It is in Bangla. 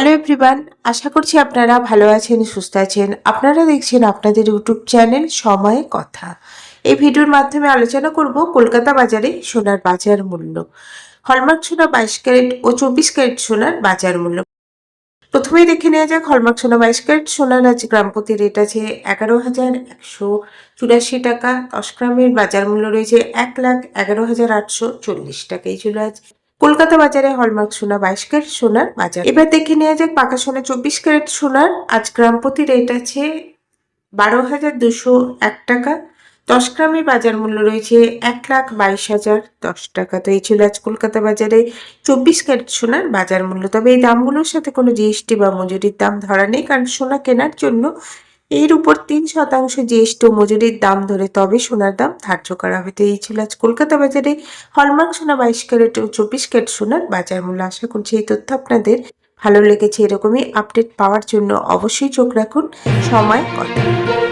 হ্যালো এভরিওয়ান আশা করছি আপনারা ভালো আছেন, সুস্থ আছেন। আপনারা দেখছেন আপনাদের ইউটিউব চ্যানেল সময়ে কথা। এই ভিডিওর মাধ্যমে আলোচনা করব কলকাতা বাজারে সোনার বাজার মূল্য। হলমার্ক সোনা বাইশ ক্যারেট ও চব্বিশ ক্যারেট সোনার বাজার মূল্য। প্রথমেই দেখে নেওয়া যাক হলমার্ক সোনা বাইশ ক্যারেট সোনার আজ গ্রামপতি রেট আছে এগারো হাজার একশো চুরাশি টাকা। দশ গ্রামের বাজার মূল্য রয়েছে এক লাখ এগারো হাজার আটশো চল্লিশ টাকা এই ছিল আজ। কলকাতা বাজারে হলমার্ক সোনা বাইশ ক্যারেট সোনার বাজার। এবার দেখে নেওয়া যাক পাকা সোনা চব্বিশ ক্যারেট সোনার। আজ গ্রাম প্রতি রেট আছে বারো হাজার দুশো এক টাকা। দশ গ্রামের বাজার মূল্য রয়েছে এক লাখ বাইশ হাজার দশ টাকা। তো এই ছিল আজ কলকাতা বাজারে চব্বিশ ক্যারেট সোনার বাজার মূল্য। তবে এই দামগুলোর সাথে কোনো জিএসটি বা মজুরির দাম ধরা নেই, কারণ সোনা কেনার জন্য এর উপর তিন শতাংশ জ্যেষ্ঠ মজুরির দাম ধরে তবে সোনার দাম ধার্য করা হবে তো এই ছিল আজ কলকাতা বাজারে হলমার্ক সোনা বাইশ ক্যারেট ও চব্বিশ ক্যারেট সোনার বাজার মূল্য আশা করছি এই তথ্য আপনাদের ভালো লেগেছে। এরকমই আপডেট পাওয়ার জন্য অবশ্যই চোখ রাখুন। সময় কথা